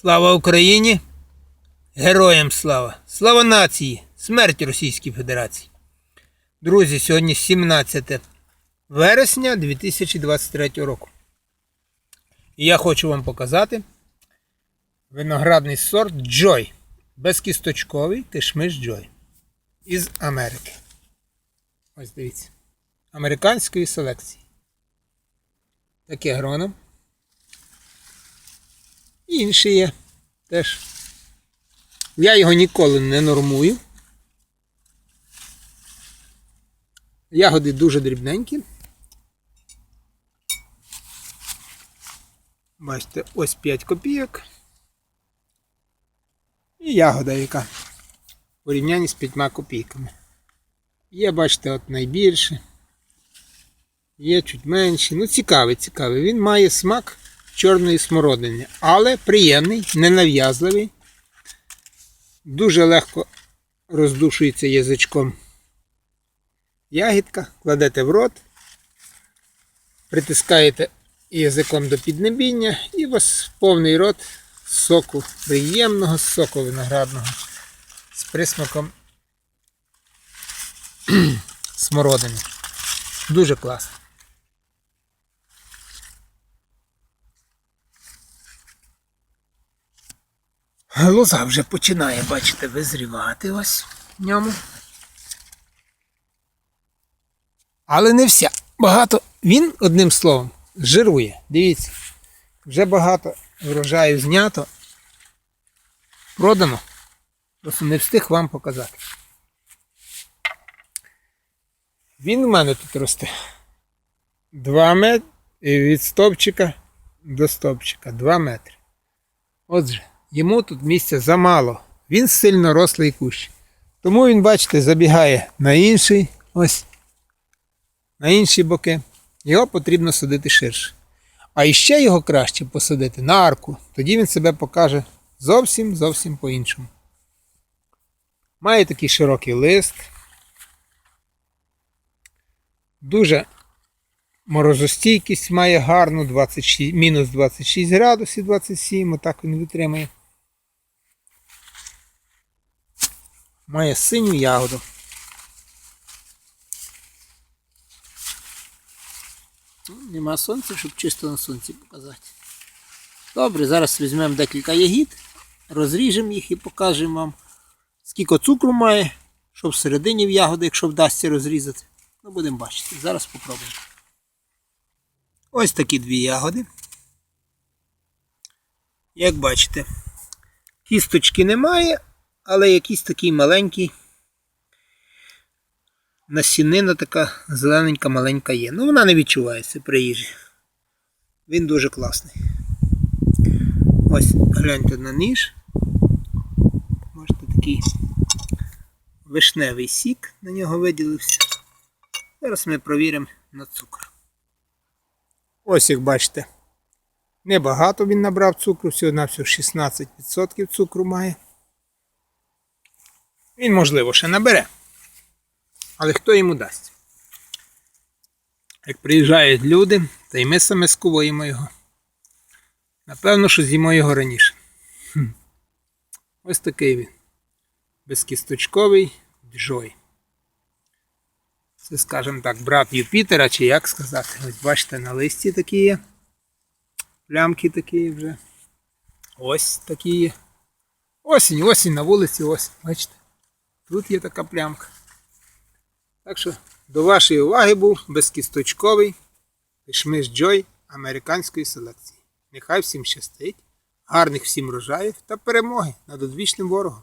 Слава Україні! Героям слава! Слава нації! Смерть Російській Федерації! Друзі, сьогодні 17 вересня 2023 року. І я хочу вам показати виноградний сорт Joy. Безкісточковий кишмиш Joy. Із Америки. Ось дивіться. Американської селекції. Такий агроном. І інші є теж. Я його ніколи не нормую. Ягоди дуже дрібненькі. Бачите, ось 5 копійок. І ягода яка в порівнянні з 5 копійками. Є, бачите, от найбільше. Є чуть менші. Ну, цікавий, цікавий. Він має смак чорної смородини, але приємний, ненав'язливий. Дуже легко роздушується язичком. Ягідка, кладете в рот, притискаєте язиком до піднебіння і у вас повний рот соку, приємного соку виноградного з присмаком смородини. Дуже класно. Лоза вже починає, бачите, визрівати ось в ньому. Але не вся. Багато. Він, одним словом, жирує. Дивіться. Вже багато врожаю знято. Продано. Просто не встиг вам показати. Він у мене тут росте. 2 метри від стовпчика до стовпчика. 2 метри. Отже, йому тут місця замало. Він сильно рослий кущ. Тому він, бачите, забігає на інший, ось, на інші боки. Його потрібно садити ширше. А іще його краще посадити на арку. Тоді він себе покаже зовсім зовсім по-іншому. Має такий широкий лист. Дуже морозостійкість має гарну 26, мінус 26 градусів 27, отак він витримує. Має синю ягоду. Ну, Нема сонця, щоб чисто на сонці показати. Добре, зараз візьмемо декілька ягід, розріжемо їх і покажемо вам, скільки цукру має, що всередині в ягоди, якщо вдасться розрізати. Ну, будемо бачити. Зараз спробуємо. Ось такі дві ягоди. Як бачите, кісточки немає, але якийсь такий маленький насінина така зелененька маленька є. Ну вона не відчувається при їжі. Він дуже класний. Ось гляньте на ніж. Бачите, такий вишневий сік на нього виділився. Зараз ми провіримо на цукор. Ось як бачите. Небагато він набрав цукру, всього на всього 16% цукру має. Він, можливо, ще набере. Але хто йому дасть? Як приїжджають люди, та й ми саме скуваємо його. Напевно, що з'їмо його раніше. Хм. Ось такий він. Безкісточковий джой. Це, скажімо так, брат Юпітера, чи як сказати. Ось бачите, на листі такі є. Плямки такі вже. Ось такі є. Осінь, осінь на вулиці, ось. Бачите? Тут є така плямка. Так що до вашої уваги був безкісточковий кишмиш Джой американської селекції. Нехай всім щастить, гарних всім рожаїв та перемоги над одвічним ворогом.